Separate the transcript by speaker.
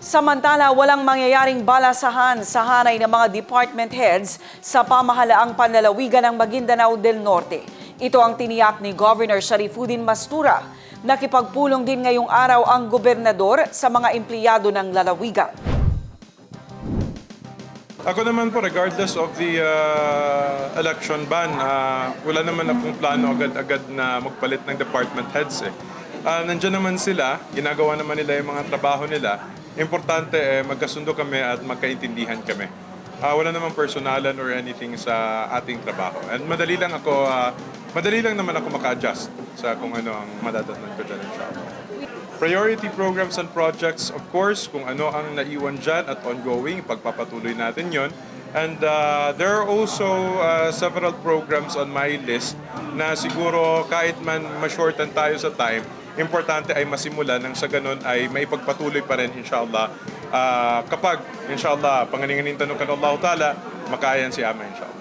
Speaker 1: Samantala, walang mangyayaring balasahan sa hanay ng mga department heads sa pamahalaang panlalawigan ng Maguindanao del Norte. Ito ang tiniyak ni Governor Sharifuddin Mastura. Nakipagpulong din ngayong araw ang gobernador sa mga empleyado ng lalawigan.
Speaker 2: Ako naman po, regardless of the uh, election ban, uh, wala naman akong plano agad-agad na magpalit ng department heads eh. Uh, nandiyan naman sila, ginagawa naman nila yung mga trabaho nila. Importante eh, magkasundo kami at magkaintindihan kami. Uh, wala namang personalan or anything sa ating trabaho. And madali lang ako, uh, madali lang naman ako maka-adjust sa kung ano ang madadatnan ko dyan inshallah. Priority programs and projects, of course, kung ano ang naiwan dyan at ongoing, pagpapatuloy natin yon. And uh, there are also uh, several programs on my list na siguro kahit man ma-shorten tayo sa time, importante ay masimula nang sa ganun ay maipagpatuloy pa rin inshallah. Uh, kapag inshallah, panganinganin tanong ka ng Allah Ta'ala, makayan si Ama inshallah.